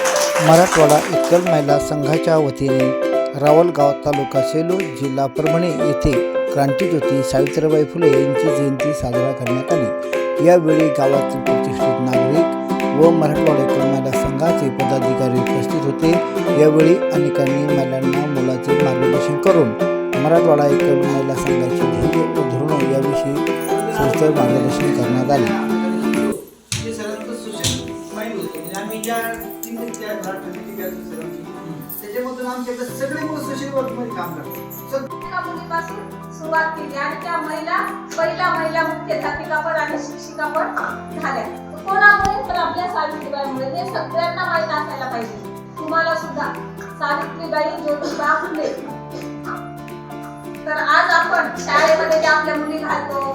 मराठवाडा उत्कल महिला संघाच्या वतीने रावलगाव तालुका सेलू जिल्हा परभणी येथे क्रांतीज्योती सावित्रीबाई फुले यांची जयंती साजरा करण्यात आली. यावेळी गावातील प्रतिष्ठित नागरिक व मराठवाडा उत्कल महिला संघाचे पदाधिकारी उपस्थित होते. यावेळी अनेकांनी महिलांना मुलाचे मार्गदर्शन करून मराठवाडा एकल महिला संघाची ध्येय व धोरणं याविषयी सविस्तर मार्गदर्शन करण्यात आले. माइंड होते. म्हणजे आम्ही ज्या तीन त्या मराठा सरांची त्याच्यामधून आमच्याकडे सगळे मुलं सोशल वर्कमध्ये काम करतात. सग- एका मुलीपासून सुरुवात केली आणि त्या महिला पहिल्या महिला मुख्य जातिका पण आणि शिक्षिका पण झाल्या. कोणामुळे? तर आपल्या सावित्रीबाईमुळे. हे सगळ्यांना माहीत असायला पाहिजे. तुम्हाला सुद्धा. सावित्रीबाई ज्योतिबा फुले. तर आज आपण शाळेमध्ये ज्या आपल्या मुली घालतो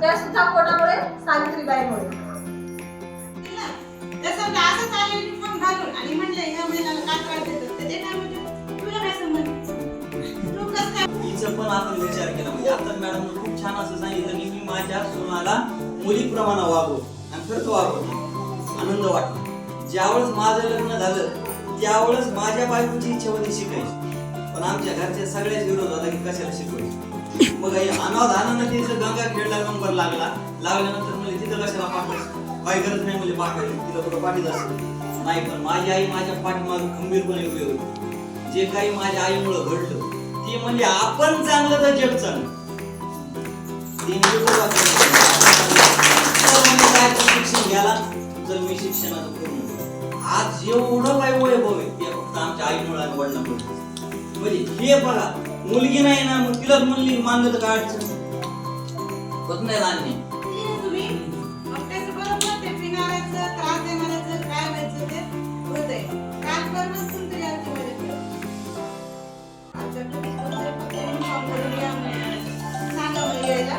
त्या सुद्धा कोणामुळे? सावित्रीबाईमुळे. जसं असंच आले युनिफॉर्म घालून आणि म्हणलं ह्या महिन्याला काय त्रास देतात तर ते काय म्हणजे तुला काय संबंध? तू कसं काय हिचं पण आपण विचार केला. म्हणजे आता मॅडम खूप छान असं सांगितलं की मी माझ्या सोनाला मुलीप्रमाणे वागू आणि खरंच वागवतो. आनंद वाटतो. ज्यावेळेस माझं लग्न झालं त्यावेळेस माझ्या बायकोची इच्छा होती शिकायची. पण आमच्या घरच्या सगळ्याच विरोध होता की कशाला शिकवायची मग अनाथ आनंद तिथं गंगा खेळला नंबर लागला. लागल्यानंतर म्हणजे तिथं कशाला पाठवायचं? काही गरज नाही म्हणजे पाठवायची. तिला कुठं पाठीत असतं नाही पण माझी आई माझ्या पाठीमागे खंबीरपणे उभी होती. जे काही माझ्या आईमुळं घडलं ते म्हणजे आपण चांगलं तर जग चांगलं. तर शिक्षण घ्याला? तर मी शिक्षणाचं पूर्ण आज एवढं काय वैभव आहे? ते फक्त आमच्या आईमुळे आणि वडिलांमुळे. म्हणजे हे बघा मुलगी नाही ना मग तिलाच म्हणली मानलं तर काय अडचण? होत नाही लहान तुम्ही मग त्याचं बरोबर ते पिणाऱ्याचं त्रास देणाऱ्याचं काय व्हायचं ते. सांगा यायला.